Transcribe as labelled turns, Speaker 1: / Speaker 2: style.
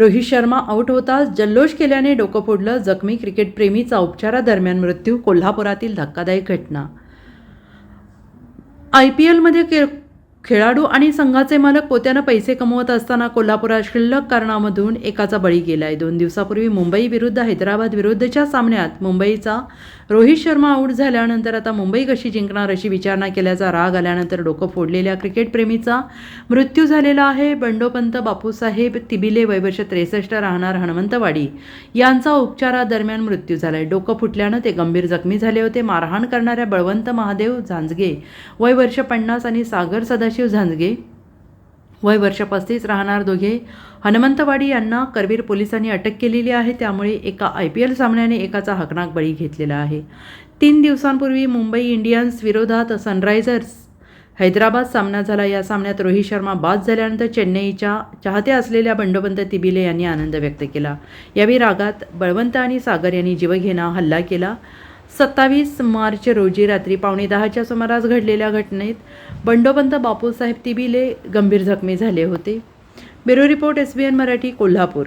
Speaker 1: Rohit Sharma out होताच. जल्लोष केल्याने डोकं फोडलं. जखमी क्रिकेटप्रेमीचा उपचारादरम्यान मृत्यू कोल्हापुरातील धक्कादायक घटना. आय पी एलमध्ये के खेळाडू आणि संघाचे मालक पोत्यानं पैसे कमवत असताना कोल्हापुरात शिल्लक कारणामधून एकाचा बळी गेलाय. दोन दिवसापूर्वी मुंबई विरुद्ध हैदराबाद विरुद्धच्या सामन्यात मुंबईचा रोहित शर्मा आऊट झाल्यानंतर आता मुंबई कशी जिंकणार अशी विचारणा केल्याचा राग आल्यानंतर डोकं फोडलेल्या क्रिकेटप्रेमीचा मृत्यू झालेला आहे. बंडोपंत बापूसाहेब तिबिले वयवर्ष त्रेसष्ट राहणार हनुमंतवाडी यांचा उपचारादरम्यान मृत्यू झालाय. डोकं फुटल्यानं ते गंभीर जखमी झाले होते. मारहाण करणाऱ्या बळवंत महादेव झांजगे वय वर्ष पन्नास आणि सागर सदाशिव झांजगे. वय वर्ष पस्तीस राहणार दोघे. हनुमंतवाडी यांना करवीर पोलिसांनी अटक केलेली आहे. त्यामुळे एका आय पी एल सामन्याने एकाचा हकनाक बळी घेतलेला आहे. तीन दिवसांपूर्वी मुंबई इंडियन्स विरोधात सनरायझर्स हैदराबाद सामना झाला. या सामन्यात रोहित शर्मा बाद झाल्यानंतर चेन्नईच्या चाहते असलेल्या बंडोबंत तिबिले यांनी आनंद व्यक्त केला. यावेळी रागात बळवंत आणि सागर यांनी जीवघेणा हल्ला केला. सत्तावीस मार्च रोजी रात्री पावणे दहाच्या सुमारास घडलेल्या घटनेत बंडोपंत बापूसाहेब तिबिले गंभीर जखमी झाले होते. Bureau report S B N Marathi Kolhapur.